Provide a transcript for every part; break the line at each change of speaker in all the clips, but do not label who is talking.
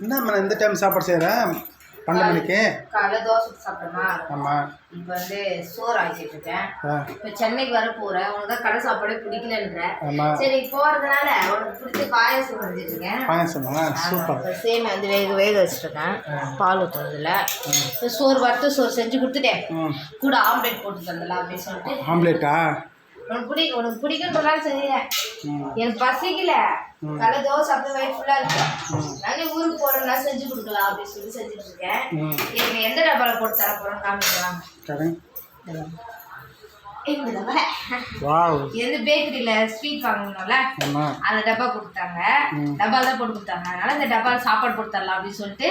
என்ன இந்த டைம் சாப்பாடு செய்கிறேன் பன்னெண்டு மணிக்கு.
காலைல தோசை சாப்பிட்டோமா
ஆமாம்
இப்போ வந்து சோறு ஆக்கிட்டு இருக்கேன். இப்போ சென்னைக்கு வர போறேன். உனக்கு தான் கடை சாப்பாடே பிடிக்கலன்ற. சரி போறதுனால உனக்கு பிடிச்ச பாயாசம் செஞ்சுட்டு இருக்கேன்.
பாயசமா? சூப்பர்.
சேமியா வந்து வேக வேக வச்சுருக்கேன் பால் ஊற்றுறதுல இப்போ சோறு வறுத்த சோறு செஞ்சு கொடுத்துட்டேன். கூட ஆம்லேட் போட்டு தந்தலாம் அப்படின்னு சொல்லிட்டு.
ஆம்லேட்டா?
உனக்கு பிடிக்கும் உனக்கு பிடிக்குன்றதால செய்யறேன்.
ம்.
எனக்கு பசிக்கல. காலை தோசை அப்படியே வயிறு ஃபுல்லாக இருக்கு. நானே ஊருக்கு போறேன்னா செஞ்சு கொடுக்கலாம் அப்படின்னு சொல்லி செஞ்சுட்டு இருக்கேன் எனக்கு எந்த டப்பால போட்டு தர போறோம் காமிக்கலாம் இந்த டப்பா. பேக்கரியில ஸ்வீட் வாங்கணும்ல. அந்த டப்பா கொடுத்தாங்க. டப்பா தான் போட்டு கொடுத்தாங்க. அதனால இந்த டப்பால சாப்பாடு போட்டு தரலாம் அப்படின்னு சொல்லிட்டு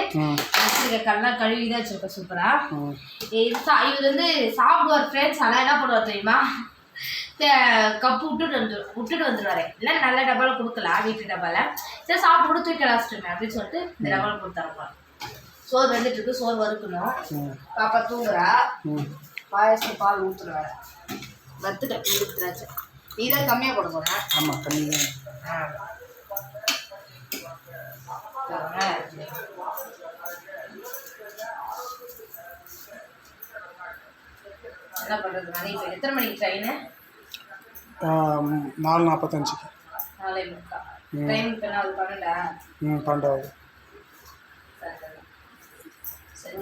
வச்சிருக்க கல்லாம் கழுவி தான் வச்சிருக்கேன் சூப்பரா இது வந்து சாப்பிடுவார் ஃப்ரெண்ட்ஸ் ஆனால் என்ன பண்ணுவார் தெரியுமா? கப்பு விட்டுட்டு வந்து விட்டுட்டு வந்துடுவாரு இல்லை நல்ல டப்பால கொடுக்கலாம் வீட்டு டப்பால சரி சாப்பிட்டு கூட தூக்கி லாஸ்ட்டுமே அப்படின்னு சொல்லிட்டு இந்த டப்பால கொடுத்தாருப்பா சோறு வந்துட்டு இருக்கு சோறு வறுக்கணும். பாப்பா தூங்குறா. பாயசம் பால் ஊற்றுறாரு வறுத்துட்டேன் ஊற்றுறாச்சு நீ தான் கம்மியாக போட போகிறேன்
ஆமாம் கம்மி தான்
என்ன பண்ணுறது மணி எத்தனை மணிக்கு ட்ரெயின்
நாலு நாற்பத்தஞ்சுக்கு ம். பன்னெண்டாவது